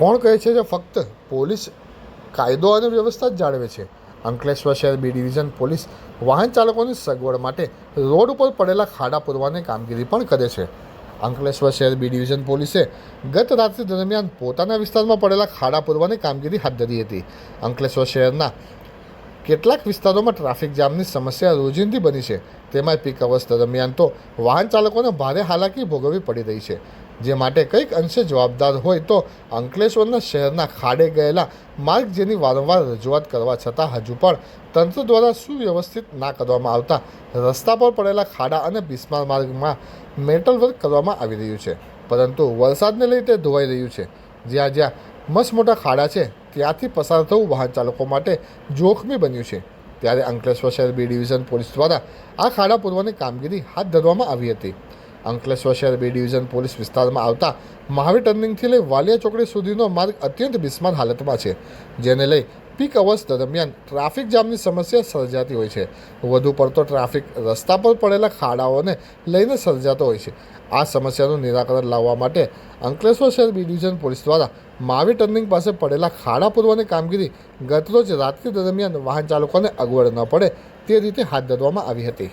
કોણ કહે છે કે ફક્ત પોલીસ કાયદો અને વ્યવસ્થા જ જાળવે છે? અંકલેશ્વર શહેર બી ડિવિઝન પોલીસ વાહન ચાલકોની સગવડ માટે રોડ ઉપર પડેલા ખાડા પૂરવાની કામગીરી પણ કરે છે. અંકલેશ્વર શહેર બી ડિવિઝન પોલીસે ગત રાત્રિ દરમિયાન પોતાના વિસ્તારમાં પડેલા ખાડા પૂરવાની કામગીરી હાથ ધરી હતી. અંકલેશ્વર શહેરના કેટલાક વિસ્તારોમાં ટ્રાફિક જામની સમસ્યા રોજિંદી બની છે. તેમાં પીક અવર્સ દરમિયાન તો વાહન ચાલકોને ભારે હાલાકી ભોગવવી પડી રહી છે. જે માટે કંઈક અંશે જવાબદાર હોય તો અંકલેશ્વરના શહેરના ખાડે ગયેલા માર્ગ જેની વારંવાર રજૂઆત કરવા છતાં હજુ પણ તંત્ર દ્વારા સુવ્યવસ્થિત ના કરવામાં આવતા રસ્તા પર પડેલા ખાડા અને બિસ્માર માર્ગમાં મેટલ વર્ક કરવામાં આવી રહ્યું છે. પરંતુ વરસાદને લઈ તે ધોવાઈ રહ્યું છે. જ્યાં જ્યાં મોટા ખાડા છે, ત્યાંથી પસાર થવું વાહન ચાલકો માટે જોખમી બન્યું છે. ત્યારે અંકલેશ્વર શહેર બી ડિવિઝન પોલીસ દ્વારા આ ખાડા પૂરવાની કામગીરી હાથ ધરવામાં આવી હતી. અંકલેશ્વર શહેર બી ડિવિઝન પોલીસ વિસ્તારમાં આવતા મહાવીર ટર્નિંગથી લઈ વાલિયા ચોકડી સુધીનો માર્ગ અત્યંત બિસ્માર હાલતમાં છે, જેને લઈ પીક અવર્સ દરમિયાન ટ્રાફિક જામની સમસ્યા સર્જાતી હોય છે. વધુ પડતો ટ્રાફિક રસ્તા પર પડેલા ખાડાઓને લઈને સર્જાતો હોય છે. આ સમસ્યાનું નિરાકરણ લાવવા માટે અંકલેશ્વર શહેર બી ડિવિઝન પોલીસ દ્વારા માવી ટર્નિંગ પાસે પડેલા ખાડા પૂરવાની કામગીરી ગતરોજ રાત્રિ દરમિયાન વાહન ચાલકોને અગવડ ન પડે તે રીતે હાથ ધરવામાં આવી હતી.